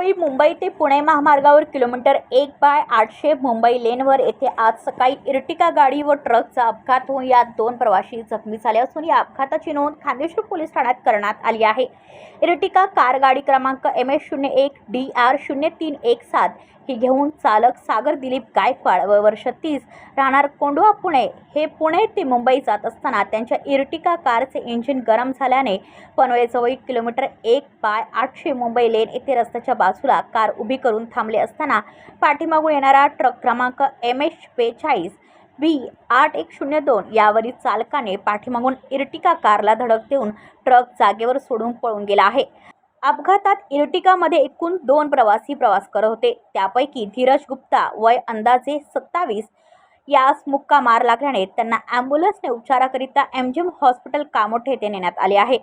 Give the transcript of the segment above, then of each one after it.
पनवेलजवळील मुंबई ते पुणे महामार्गावर किलोमीटर एक बाय आठशे मुंबई लेनवर येथे आज सकाळी इर्टिका गाडी व ट्रकचा अपघात होऊन यात दोन प्रवासी जखमी झाले असून या अपघाताची नोंद खांदेश्वर पोलीस ठाण्यात करण्यात आली आहे. इर्टिका कार गाडी क्रमांक एम एस शून्य एक डी आर शून्य तीन एक सात ही घेऊन चालक सागर दिलीप गायकवाड व वर्ष तीस राहणार कोंडवा पुणे हे पुणे ते मुंबई जात असताना त्यांच्या इर्टिका कारचे इंजिन गरम झाल्याने पनवेजवळ किलोमीटर एक बाय आठशे मुंबई लेन येथे रस्त्याच्या बाजूला कार उभी करून थांबले असताना पाठीमागून येणारा ट्रक क्रमांक एम एच बेचाळीस व्ही आठ एक शून्य दोन यावरील चालकाने पाठीमागून इर्टिका कारला धडक देऊन ट्रक जागेवर सोडून पळून गेला आहे. अपघातात इर्टिकामध्ये एकूण दोन प्रवासी प्रवास करत होते. त्यापैकी धीरज गुप्ता वय अंदाजे सत्तावीस. यास मुक्का मार लागल्याने त्यांना ॲम्ब्युलन्सने उपचाराकरिता एमजिम हॉस्पिटल कामोठे येथे नेण्यात आले आहे.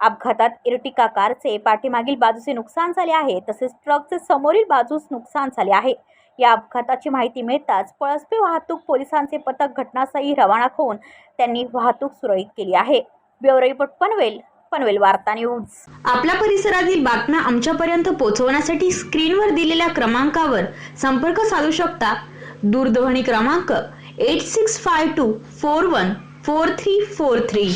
अपघातात इर्टिका कारचे पाठीमागील बाजूचे नुकसान झाले आहे तसेच ट्रकचे समोरील बाजूस नुकसान झाले आहे. या अपघाताची माहिती मिळताच पळसपे वाहतूक पोलिसांचे पथक घटनास्थळी रवाना होऊन त्यांनी वाहतूक सुरळीत केली आहे. ब्युरो रिपोर्ट पनवेल पनवेल वार्ता न्यूज. आपल्या परिसरातील बातम्या आमच्यापर्यंत पोहोचवण्यासाठी स्क्रीनवर दिलेल्या क्रमांकावर संपर्क साधू शकता. दूरध्वनी क्रमांक eight six five two four one four three four three